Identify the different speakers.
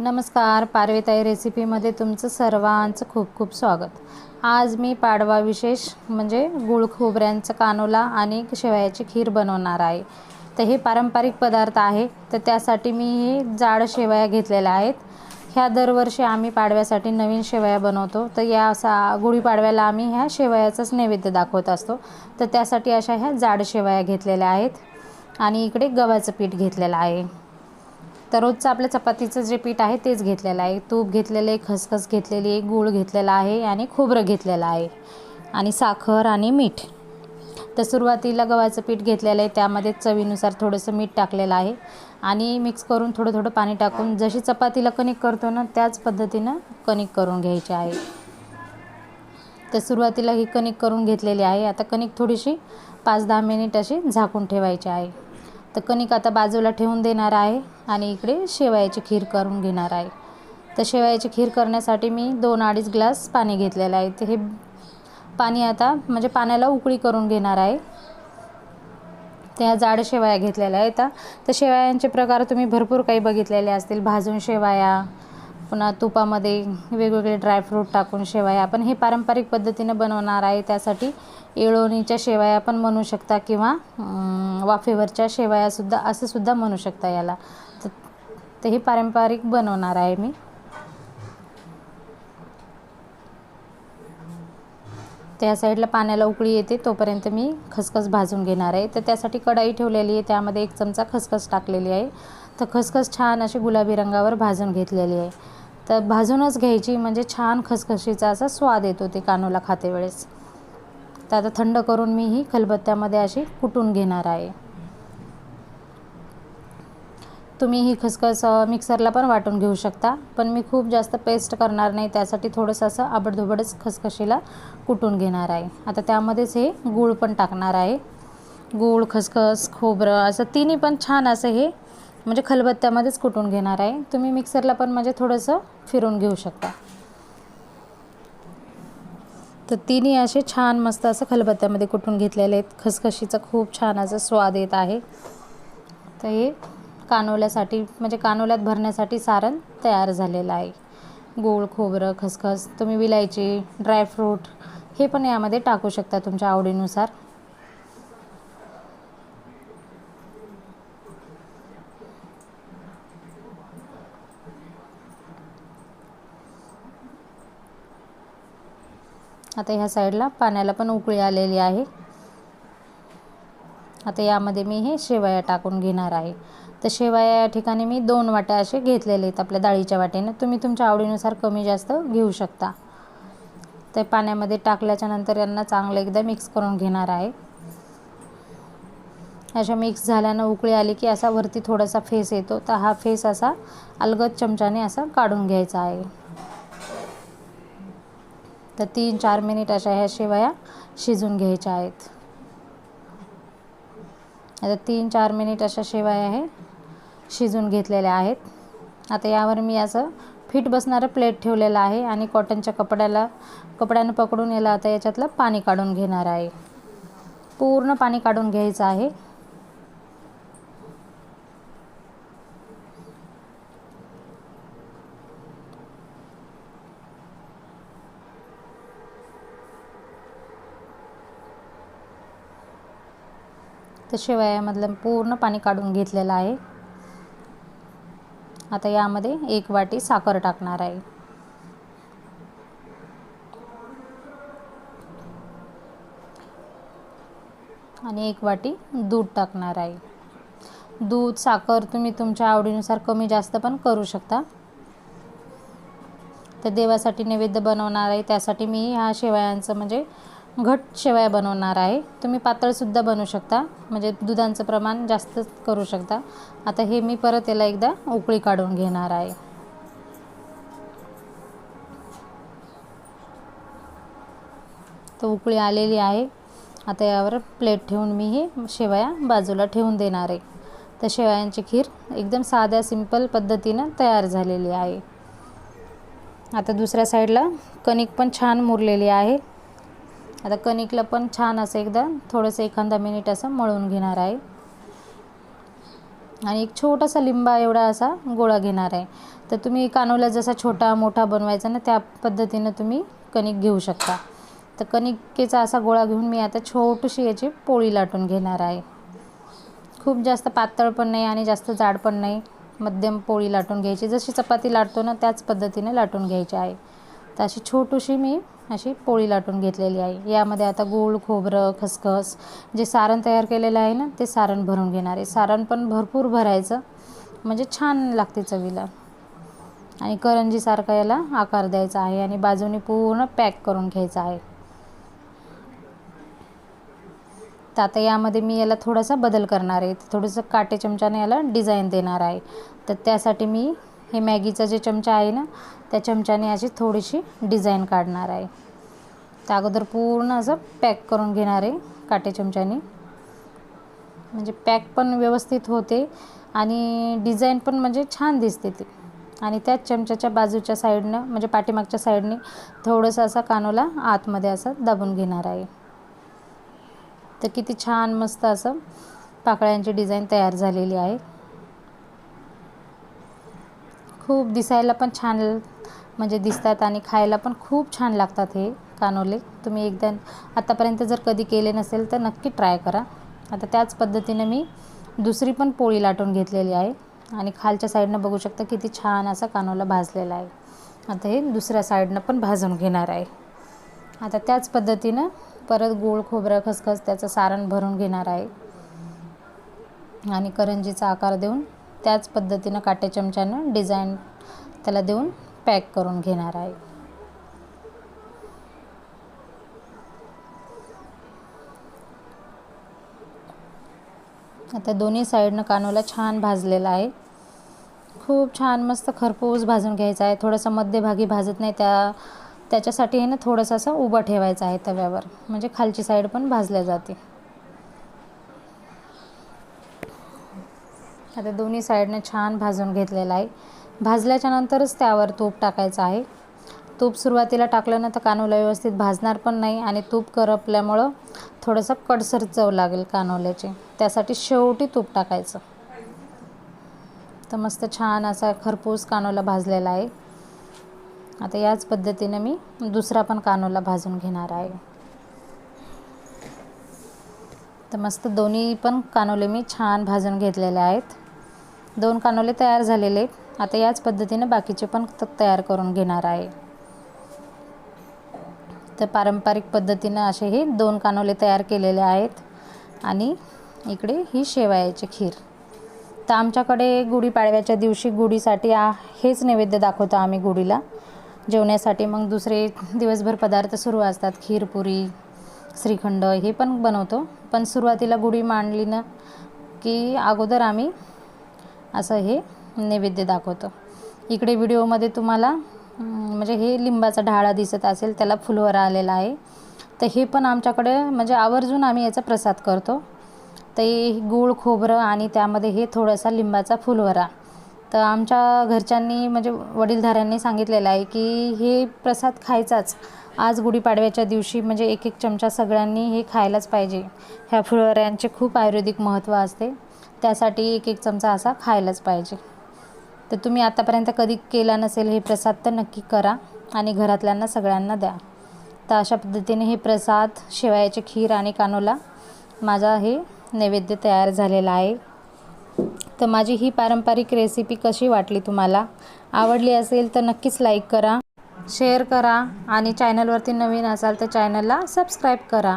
Speaker 1: नमस्कार पारवेताई रेसिपीमध्ये तुमचं सर्वांचं खूप खूप स्वागत. आज मी पाडवा विशेष म्हणजे गुळ खोबऱ्यांचं कानोला आणि शेवयाची खीर बनवणार आहे. तर हे पारंपरिक पदार्थ आहे तर त्यासाठी मी हे जाड शेवया घेतलेल्या आहेत. ह्या दरवर्षी आम्ही पाडव्यासाठी नवीन शेवया बनवतो. तर या असा गुढीपाडव्याला आम्ही ह्या शेवयाचाच नैवेद्य दाखवत असतो. तर त्यासाठी अशा ह्या जाड शेवया घेतलेल्या आहेत आणि इकडे गव्हाचं पीठ घेतलेलं आहे. तर रोजचं आपल्या चपातीचं जे पीठ आहे तेच घेतलेलं आहे. तूप घेतलेलं आहे खसखस घेतलेली आहे गूळ घेतलेला आहे आणि खोबरं घेतलेलं आहे आणि साखर आणि मीठ. तर सुरुवातीला गव्हाचं पीठ घेतलेलं आहे त्यामध्ये चवीनुसार थोडंसं मीठ टाकलेलं आहे आणि मिक्स करून थोडं थोडं पाणी टाकून जशी चपातीला कणिक करतो ना त्याच पद्धतीनं कणिक करून घ्यायची आहे. तर सुरुवातीला ही कणिक करून घेतलेली आहे. आता कणिक थोडीशी पाच दहा मिनिट अशी झाकून ठेवायची आहे. तर कणिक आता बाजूला ठेवून देणार आहे आणि इकडे शेवयाची खीर करून घेणार आहे. तर शेवयाची खीर करण्यासाठी मी दोन अडीच ग्लास पाणी घेतलेलं आहे. तर हे पाणी आता म्हणजे पाण्याला उकळी करून घेणार आहे. त्या जाड शेवया घेतलेल्या आहेत. तर शेवयांचे प्रकार तुम्ही भरपूर काही बघितलेले असतील. भाजून शेवया पुन्हा तुपामध्ये वेगवेगळे ड्रायफ्रूट टाकून शेवया पण हे पारंपरिक पद्धतीनं बनवणार आहे. त्यासाठी येळवणीच्या शेवया पण म्हणू शकता किंवा वाफेवरच्या शेवयासुद्धा असं सुद्धा म्हणू शकता याला. तर ते हे पारंपरिक बनवणार आहे मी. त्या साईडला पाण्याला उकळी येते तोपर्यंत मी खसखस भाजून घेणार आहे. तर त्यासाठी कढाई ठेवलेली आहे त्यामध्ये एक चमचा खसखस टाकलेली आहे. तर खसखस छान अशी गुलाबी रंगावर भाजून घेतलेली आहे. तर भाजूनच घ्यायची म्हणजे छान खसखशीचा असा स्वाद येतो ते कानोला खाते वेळेस. तर आता थंड करून मी ही खलबत्त्यामध्ये अशी कुटून घेणार आहे. तुम्ही ही खसखस मिक्सरला पण वाटून घेऊ शकता पण मी खूप जास्त पेस्ट करणार नाही त्यासाठी थोडंसं असं आबडधोबडच खसखशीला कुटून घेणार आहे. आता त्यामध्येच हे गूळ पण टाकणार आहे. गूळ खसखस खोबरं असं तिन्ही पण छान असं हे म्हणजे खलबत्त्यामध्येच कुटून घेणार आहे. तुम्ही मिक्सरला पण म्हणजे थोडंसं फिरून घेऊ शकता. तर तिन्ही असे छान मस्त असं खलबत्त्यामध्ये कुटून घेतलेले आहेत. खसखशीचा खूप छान असं स्वाद येत आहे. तर हे कानोल्यासाठी म्हणजे कानोल्यात भरण्यासाठी सारण तयार झालेलं आहे. गूळ खोबरं खसखस तुम्ही विलायची ड्रायफ्रूट हे पण यामध्ये टाकू शकता तुमच्या आवडीनुसार. आता ह्या साईडला पाण्याला पण उकळी आलेली आहे. आता यामध्ये मी हे शेवया टाकून घेणार आहे. तर शेवया या ठिकाणी मी दोन वाट्या असे घेतलेले आहेत आपल्या डाळीच्या वाटेनं. तुम्ही तुमच्या आवडीनुसार कमी जास्त घेऊ शकता. ते पाण्यामध्ये टाकल्याच्या नंतर यांना चांगलं एकदा मिक्स करून घेणार आहे. अशा मिक्स झाल्यानं उकळी आली की असा वरती थोडासा फेस येतो. तर हा फेस असा अलगद चमच्याने असा काढून घ्यायचा आहे. तर तीन चार मिनिट अशा ह्या शेवया शिजून घ्यायच्या आहेत. आता तीन चार मिनिट अशा शेवया हे शिजून घेतलेल्या आहेत. आता यावर मी असं फिट बसणारं प्लेट ठेवलेलं आहे आणि कॉटनच्या कपड्याला कपड्यानं पकडून याला आता याच्यातलं पाणी काढून घेणार आहे. पूर्ण पाणी काढून घ्यायचं आहे. तर शेवयामधलं पूर्ण पाणी काढून घेतलेलं आहे. आता यामध्ये एक वाटी साखर टाकणार आहे. आणि एक वाटी दूध टाकणार आहे. दूध साखर तुम्ही तुमच्या आवडीनुसार कमी जास्त पण करू शकता. तर देवासाठी नैवेद्य बनवणार आहे. त्यासाठी मी ह्या शेवयांचं म्हणजे घट शेवया बनवणार आहे. तुम्ही पातळसुद्धा बनवू शकता. म्हणजे दुधाचं प्रमाण जास्त करू शकता. आता हे मी परत याला एकदा उकळी काढून घेणार आहे. तर उकळी आलेली आहे. आता यावर प्लेट ठेवून मी हे शेवया बाजूला ठेवून देणार आहे. तर शेवयांची खीर एकदम साध्या सिंपल पद्धतीनं तयार झालेली आहे. आता दुसऱ्या साईडला कणिक पण छान मुरलेली आहे. आता कणिकला पण छान असं एकदा थोडंसं एखादा मिनिट असं मळून घेणार आहे. आणि एक छोटासा लिंबा एवढा असा गोळा घेणार आहे. तर तुम्ही कानोला जसा छोटा मोठा बनवायचा ना त्या पद्धतीनं तुम्ही कणिक घेऊ शकता. तर कणिकेचा असा गोळा घेऊन मी आता छोटीशी याची पोळी लाटून घेणार आहे. खूप जास्त पातळ पण नाही आणि जास्त जाड पण नाही मध्यम पोळी लाटून घ्यायची. जशी चपाती लाटतो ना त्याच पद्धतीने लाटून घ्यायची आहे. तर अशी छोटीशी मी अशी पोळी लाटून घेतलेली आहे. यामध्ये आता गूळ खोबरं खसखस जे सारण तयार केलेलं आहे ना ते सारण भरून घेणार आहे. सारण पण भरपूर भरायचं म्हणजे छान लागते चवीला. आणि करंजीसारखा याला आकार द्यायचा आहे आणि बाजूने पूर्ण पॅक करून घ्यायचा आहे. तर आता यामध्ये मी याला थोडासा बदल करणार आहे. थोडंसं काटे चमच्याने याला डिझाईन देणार आहे. तर त्यासाठी मी हे मॅगीचा जे चमचा आहे ना त्या चमच्याने अशी थोडीशी डिझाईन काढणार आहे. तर अगोदर पूर्ण असं पॅक करून घेणार आहे काटे चमच्याने. म्हणजे पॅक पण व्यवस्थित होते आणि डिझाईन पण म्हणजे छान दिसते ती. आणि त्याच चमच्याच्या बाजूच्या साईडनं म्हणजे पाठीमागच्या साईडने थोडंसं असा कानोला आतमध्ये असं दाबून घेणार आहे. तर किती छान मस्त असं पाकळ्यांची डिझाईन तयार झालेली आहे. खूप दिसायला पण छान म्हणजे दिसतात आणि खायला पण खूप छान लागतात हे कानोले. तुम्ही एकदा आतापर्यंत जर कधी केले नसेल तर नक्की ट्राय करा. आता त्याच पद्धतीने मी दुसरी पण पोळी लाटून घेतलेली आहे आणि खालच्या साईडनं बघू शकता किती छान असा कानोला भाजलेला आहे. आता हे दुसऱ्या साईडनं पण भाजून घेणार आहे. आता त्याच पद्धतीनं परत गोळ खोबरं खसखस त्याचं सारण भरून घेणार आहे. आणि करंजीचा आकार देऊन त्याच पद्धतीनं काटे चमच्यानं डिझाईन त्याला देऊन पॅक करून घेणार आहे. आता दोन्ही साईडनं कानोला छान भाजलेला आहे. खूप छान मस्त खरपूस भाजून घ्यायचा आहे. थोडंसं मध्यभागी भाजत नाही त्या त्याच्यासाठी आहे ना थोडंसं असं उभं ठेवायचं आहे तव्यावर. म्हणजे खालची साईड पण भाजल्या जाते. आता दोन्ही साईडने छान भाजून घेतलेलं आहे. भाजल्याच्यानंतरच त्यावर तूप टाकायचं आहे. तूप सुरुवातीला टाकलं ना तर कानोला व्यवस्थित भाजणार पण नाही आणि तूप करपल्यामुळं थोडंसं कडसर चव लागेल कानोल्याची. त्यासाठी शेवटी तूप टाकायचं. तर मस्त छान असा खरपूस कानोला भाजलेला आहे. आता याच पद्धतीने मी दुसरा पण कानोला भाजून घेणार आहे. तर मस्त दोन्ही पण कानोले मी छान भाजून घेतलेले आहेत. दोन कानोले तयार झालेले. आता याच पद्धतीने बाकीचे पण तयार करून घेणार आहे. तर पारंपरिक पद्धतीनं असे हे दोन कानोले तयार केलेले आहेत. आणि इकडे ही शेवयाची खीर. तर आमच्याकडे गुढीपाडव्याच्या दिवशी गुढीसाठी आ हेच नैवेद्य दाखवतो आम्ही गुढीला. जेवण्यासाठी मग दुसरे दिवसभर पदार्थ सुरू असतात. खीरपुरी श्रीखंड हे पण बनवतो. पण सुरुवातीला गुढी मांडली ना की अगोदर आम्ही असं हे नैवेद्य दाखवतो. इकडे व्हिडिओमध्ये तुम्हाला म्हणजे हे लिंबाचा ढाळा दिसत असेल त्याला फुलवरा आलेला आहे. तर हे पण आमच्याकडे म्हणजे आवर्जून आम्ही याचा प्रसाद करतो. तर हे गूळ खोबरं आणि त्यामध्ये हे थोडासा लिंबाचा फुलवरा. तर आमच्या घरच्यांनी म्हणजे वडीलधाऱ्यांनी सांगितलेलं आहे की हे प्रसाद खायचाच. आज गुढीपाडव्याच्या दिवशी म्हणजे एक एक चमचा सगळ्यांनी हे खायलाच पाहिजे. ह्या फुलवऱ्यांचे खूप आयुर्वेदिक महत्त्व असते. त्यासाठी एक एक चमचा असा खायलाच पाहिजे. तर तुम्ही आतापर्यंत कधी केला नसेल हे प्रसाद तर नक्की करा आणि घरातल्यांना सगळ्यांना द्या. तर अशा पद्धतीने हे प्रसाद शेवयाचे खीर आणि कानोला माझा हे नैवेद्य तयार झालेला आहे. तर माझी ही पारंपरिक रेसिपी कशी वाटली तुम्हाला? आवडली असेल तर नक्कीच लाईक करा शेअर करा आणि चॅनलवरती नवीन असाल तर चॅनलला सबस्क्राईब करा.